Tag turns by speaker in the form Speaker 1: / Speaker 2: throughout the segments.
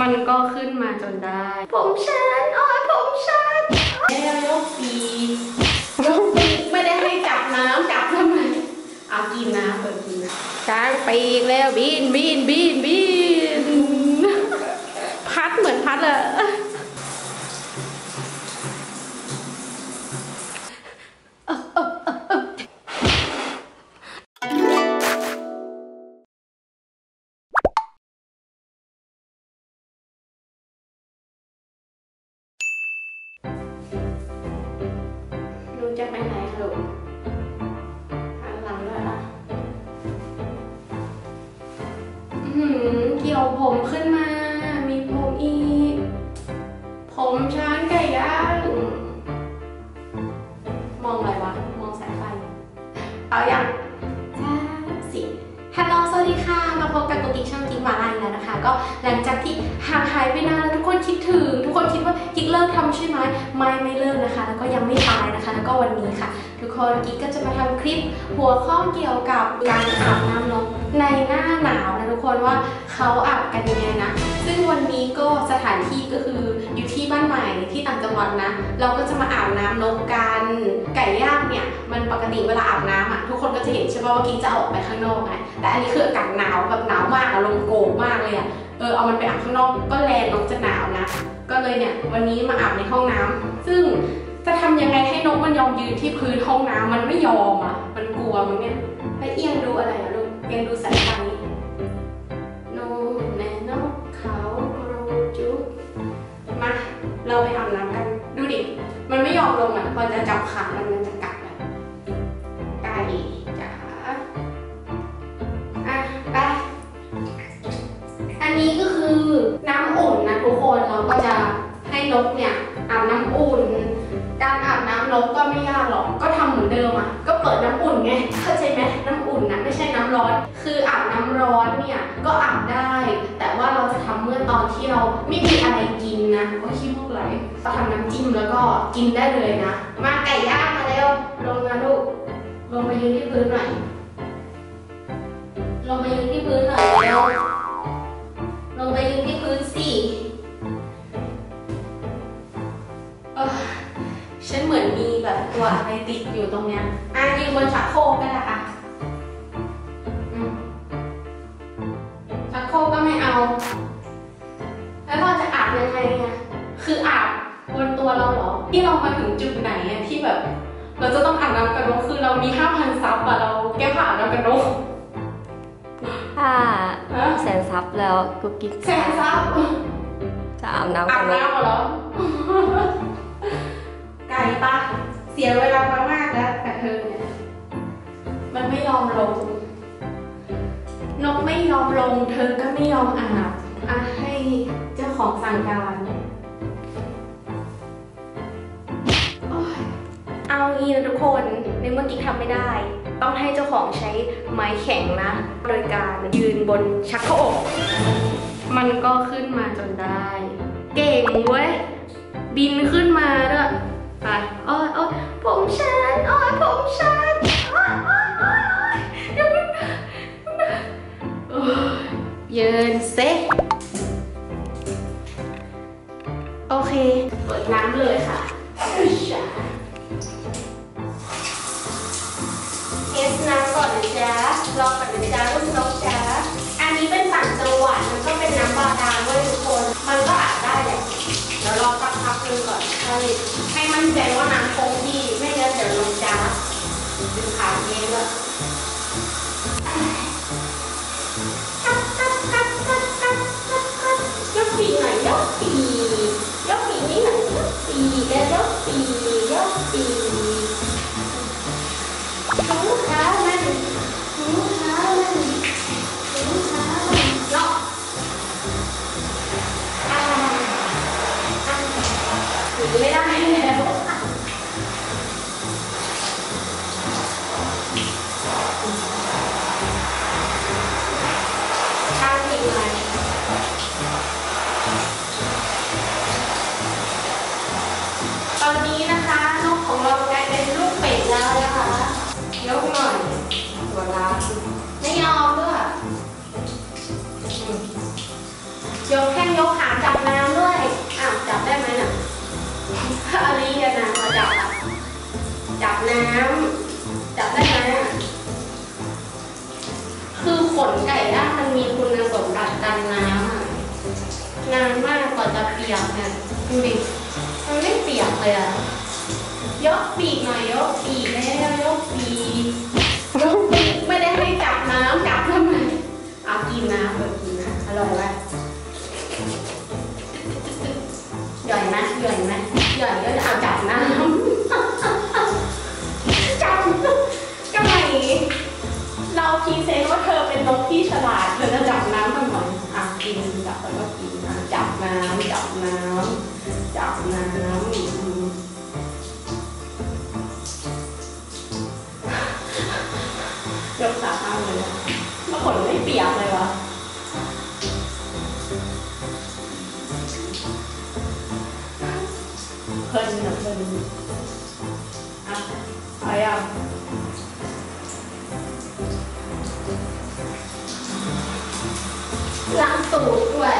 Speaker 1: มันก็ขึ้นมาจนได้ ผมฉันโอ้ยผมฉันแล้วยกปีกยกปีไม่ได้ให้จับน้ำจับทำไมเอากินน้ำเปิดกินน้ำกลางปีกแล้วบินบินบินบินพัดเหมือนพัดเลย กจะไปไหนลูกหันหลังด้วยอะอื้อหือเกี่ยวผมขึ้นมา มีผมอีก ผมช้างไก่ย่างมองอะไรวะ มองสายไฟ เอาอย่างจ้าสิฮัลโหลสวัสดีค่ะ มาพบกับตุ๊กติ๊กช่องกิ๊กมาลายแล้วนะคะ ก็หลังจากที่ห่างหายไปนานแล้วทุกคนคิดถึง ทุกคนคิดว่ากิ๊กเลิกทำใช่ไหมไม่ไม่เลิกนะคะ แล้วก็ยังไม่ตาย แล้วก็วันนี้ค่ะ ทุกคนกิ๊กก็จะมาทำคลิปหัวข้อเกี่ยวกับการอาบน้ำนกในหน้าหนาวนะทุกคนว่าเขาอาบกันยังไงนะ ซึ่งวันนี้ก็สถานที่ก็คืออยู่ที่บ้านใหม่ที่ต่างจังหวัดนะ เราก็จะมาอาบน้ำนกกันไก่ย่างเนี่ยมันปกติเวลาอาบน้ำอะทุกคนก็จะเห็นใช่ไหมว่ากิ๊กจะออกไปข้างนอกไงแต่อันนี้คืออากาศหนาวแบบหนาวมากอะลมโกกมากเลยอะเออเอามันไปอาบข้างนอกก็แลนกจะหนาวนะ ก็เลยเนี่ยวันนี้มาอาบในห้องน้ำซึ่ง จะทำยังไงให้นกมันยอมยืนที่พื้นห้องน้ำมันไม่ยอมอะ มันกลัวมันเนี่ยไปเอียงดูอะไรอะลูกเอียงดูสายไฟนกแม่นกเขากรูจุมาเราไปอาบน้ำกัน ดูดิ มันไม่ยอมลงอะพอจะจับขามันมันจะกัดแบบไก่จ๋าอะไปอันนี้ก็คือน้ำอุ่นนะทุกคนเราก็จะให้นกเนี่ยอาบน้ำอุ่น อาบก็ไม่ยากหรอก ก็ทำเหมือนเดิมอะ ก็เปิดน้ำอุ่นไง เข้าใจไหมน้ำอุ่นนะไม่ใช่น้ำร้อน คืออาบน้ำร้อนเนี่ยก็อาบได้ แต่ว่าเราจะทำเมื่อตอนที่เราไม่มีอะไรกินนะโอ้ยขี้มูกไหลเราทำน้ำจิ้มแล้วก็กินได้เลยนะ มาไก่ย่างมาเร็ว ลงมาลูก ลงมายืนที่พื้นหน่อย ลงมายืนที่พื้นหน่อยเร็ว ลงไปยืนที่พื้นสิเออฉันเหมือน แบบตัวอะไรติดอยู่ตรงเนี้ยอะยืนบนชักโครกก็ได้อะอืมชักโครกก็ไม่เอา แล้วเราจะอาบยังไงอะคืออาบบนตัวเราเหรอ ที่เรามาถึงจุดไหนอะที่แบบ เราจะต้องอาบน้ำกระนกคือเรามีห้าพันซับอะเราแก้ผ้าอาบน้ำกระนก
Speaker 2: ถ้า
Speaker 1: ฮะ
Speaker 2: แสนซับแล้วกุ๊กกิ๊ก
Speaker 1: แสนซับ
Speaker 2: จะอาบน้ำ
Speaker 1: อา
Speaker 2: กับนนก
Speaker 1: น้ำเหรอไก่ปะ เสียเวลามามากแล้วแต่เธอเนี่ยมันไม่ยอมลง นกไม่ยอมลง เธอก็ไม่ยอมอาบอะให้เจ้าของสั่งการเอางี้นะทุกคนในเมื่อกี้ทำไม่ได้ ต้องให้เจ้าของใช้ไม้แข็งนะ โดยการยืนบนชักโครกมันก็ขึ้นมาจนได้ เก่งเว้ย บินขึ้นมาด้วย ไปอ้อยอ้อยผมฉันอ้อยผมฉันอ้อยอ้อยอ้อยอ้อยเดี๋ยวมันโอ้ยยืนเซ็โอเคเปิดน้ำเลยค่ะเทสน้ำก่อนนะจ๊ะรอก่อนนะจ๊ะ ให้มั่นใจว่าน้ำคงที่ไม่งั้นเดี๋ยวลงจ้าเป็นขาเองแล้วยกปีหน่อยยกปียกปีนี้หน่อยยกปีแล้วยกปียกปีหูขามันหูขามันหูขามันยกอ่าหนีไม่ได้ อะไรกันะมาจับอะจับน้ำจับได้ไหมอะคือขนไก่ย่ามันมีคุณสมบัติกันน้ำนานมากกว่าจะเปียกเนี่ยดูดิมันไม่เปียกเลยอะยกปีกหน่อยยกปีกแล้วยกปีกยกปีกไม่ได้ให้จับน้ำจับทำไมเอากินน้ำเออกินน้อร่อยไหม ที่ฉลาดเธอจะจับน้ำทำไมอะกินจับแล้วก็กินนะจับน้ำจับน้ำจับน้ำอืมยกขาข้างเลยนะแล้วขนไม่เปียกเลยวะเพลินนะเพลินอะเอายัง ล้างตูดด้วย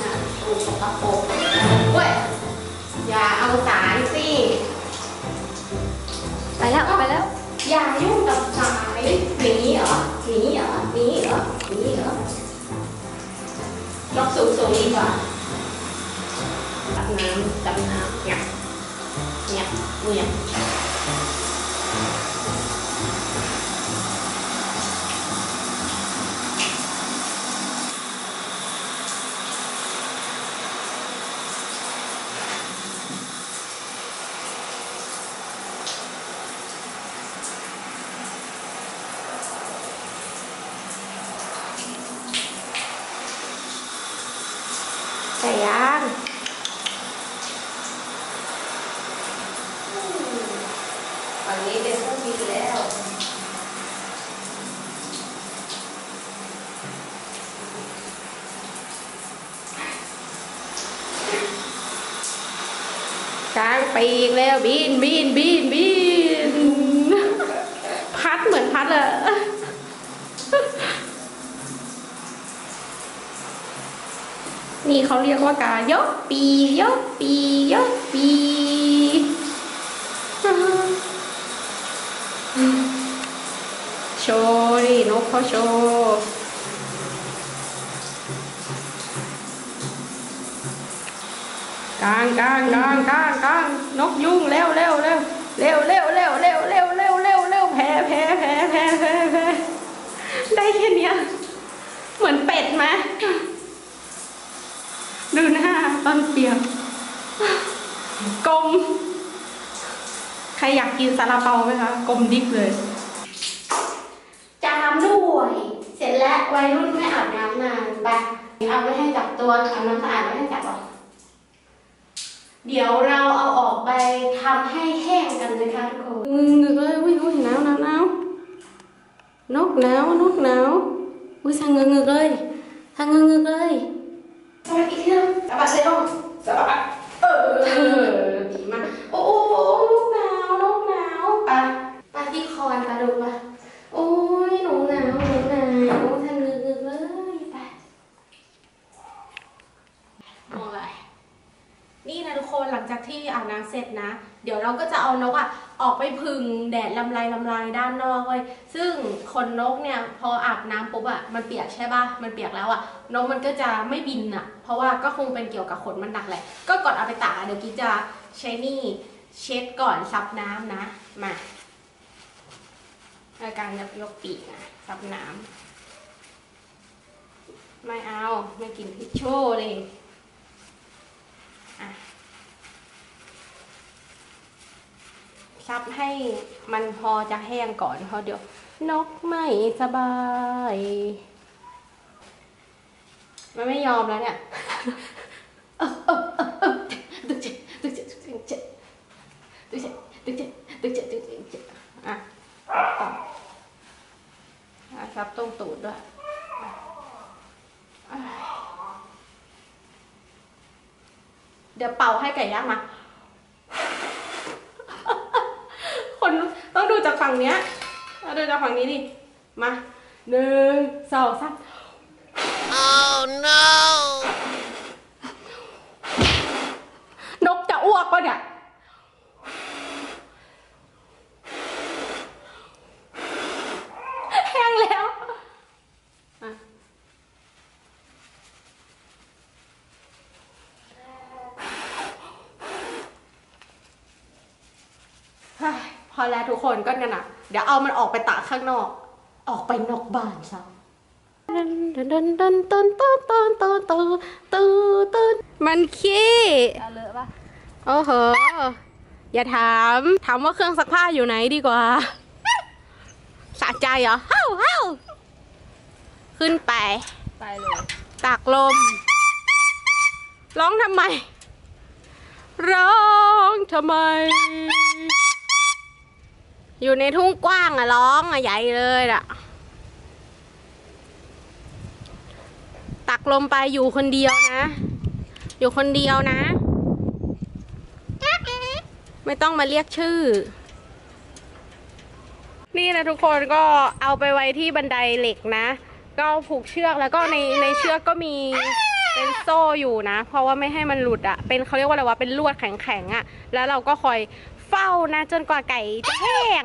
Speaker 1: นะตูดสกปรกเว้ยอย่าเอาสายสิ
Speaker 2: ไปแล้วไปแล้ว
Speaker 1: อย่ายุ่งกับสายหนีเหรอหนีเหรอหนีเหรอหนีเหรอยกสูงสูงๆดีกว่าจับน้ำจับน้ำเนี่ยเนี่ยเนี่ย กลางปีกแล้วบินบินบินบินพัดเหมือนพัดอะนี่เขาเรียกว่าการยกปียกปียกปีโชว์ดินกเขาโชว์างกลางกลางกลางกลางนกยุ่งเร็วเร็วเร็วเร็วเร็วเร็วเร็วเร็วเร็วเร็วเร็วแพ้แพ้แพ้แพ้แพ้แพ้ได้แค่นี้เหมือนเป็ดไหมดูหน้าตอนเปียกกลมใครอยากกินซาลาเปาไหมคะกลมดิบเลยจามด้วย เสร็จแล้ววัยรุ่นไม่อาบน้ำนานไปเอาไว้ให้จับตัวเอาน้ำสะอาดไว้ให้จับหรอก เดี๋ยวเราเอาออกไปทำให้แห้งกันนะคะทุกคนงึกเลยอุ้ยอุ้ยหนาวหนาวหนาวนกหนาวนกหนาวอุ้ยทางงึกงึกเลยทางงึกงึกเลย สวัสดีครับสวัสดีครับสวัสดีเออดีมากโอ้โหนกหนาวนกหนาวไปไปที่คอนไปดูมาโอ้ยหนูหนาวหนูหนาวทางงึกงึกเลยไปมองอะไร นี่นะทุกคนหลังจากที่อาบน้ำเสร็จนะ เดี๋ยวเราก็จะเอานกอะออกไปพึ่งแดดลำไรลำไรด้านนอกเว้ยซึ่งขนนกเนี่ยพออาบน้ำปุ๊บอะมันเปียกใช่ปะมันเปียกแล้วอะนกมันก็จะไม่บินอะเพราะว่าก็คงเป็นเกี่ยวกับขนมันหนักแหละ ก็ก่อนเอาไปตากเดี๋ยวกิ๊จะใช้นี่เช็ดก่อนซับน้ำนะมาในการยกยกปีกนะซับน้ำไม่เอาไม่กินทิชชู่เลย ซับให้มันพอจะแห้งก่อนเพราะเดี๋ยวนกไม่สบาย มันไม่ยอมแล้วเนี่ย ให้ไก่ย่างมา คนต้องดูจากฝั่งเนี้ยดูจากฝั่งนี้ดิ มาหนึ่งสองสาม
Speaker 3: oh no
Speaker 1: นกจะอ้วกปะเนี่ย พอแล้วทุกคนก็นั่นอะ เดี๋ยวเอามันออกไปตากข้างนอก ออกไปนอกบ้านซะมันขี้
Speaker 2: เอเลอะปะ
Speaker 1: โอ้โห อย่าถาม ถามว่าเครื่องซักผ้าอยู่ไหนดีกว่า สะใจเหรอเฮ้าเฮ้าขึ้นไป
Speaker 2: ไปเลย
Speaker 1: ตากลม ร้องทำไม ร้องทำไม อยู่ในทุ่งกว้างอะร้องอะใหญ่เลยอะตักลมไปอยู่คนเดียวนะ อยู่คนเดียวนะ ไม่ต้องมาเรียกชื่อ นี่นะทุกคนก็เอาไปไว้ที่บันไดเหล็กนะ ก็ผูกเชือกแล้วก็ในในเชือกก็มีเป็นโซ่อยู่นะ เพราะว่าไม่ให้มันหลุดอะเป็นเขาเรียกว่าอะไรวะเป็นลวดแข็งๆอะแล้วเราก็คอย เฝ้านะ จนกว่าไก่จะแห้ง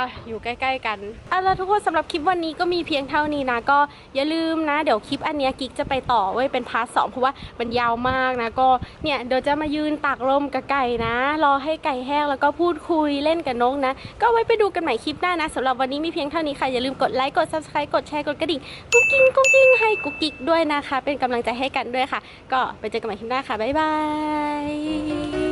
Speaker 1: อะอยู่ใกล้ ๆ กันอะแล้วทุกคนสำหรับคลิปวันนี้ก็มีเพียงเท่านี้นะ ก็อย่าลืมนะ เดี๋ยวคลิปอันเนี้ยกิ๊กจะไปต่อไว้เป็นพาร์ทสองเพราะว่ามันยาวมากนะ ก็เนี่ยเดี๋ยวจะมายืนตากลมกับไก่นะ รอให้ไก่แห้งแล้วก็พูดคุยเล่นกับนกนะ ก็ไว้ไปดูกันใหม่คลิปหน้านะสำหรับวันนี้มีเพียงเท่านี้ค่ะอย่าลืมกดไลค์กด subscribe กดแชร์กดกระดิ่งกุ๊กกิ๊งกุ๊กกิ๊งให้กุ๊กกิ๊กด้วยนะคะ เป็นกำลังใจให้กันด้วยค่ะ ก็ไปเจอกันใหม่คลิปหน้าค่ะบ๊ายบาย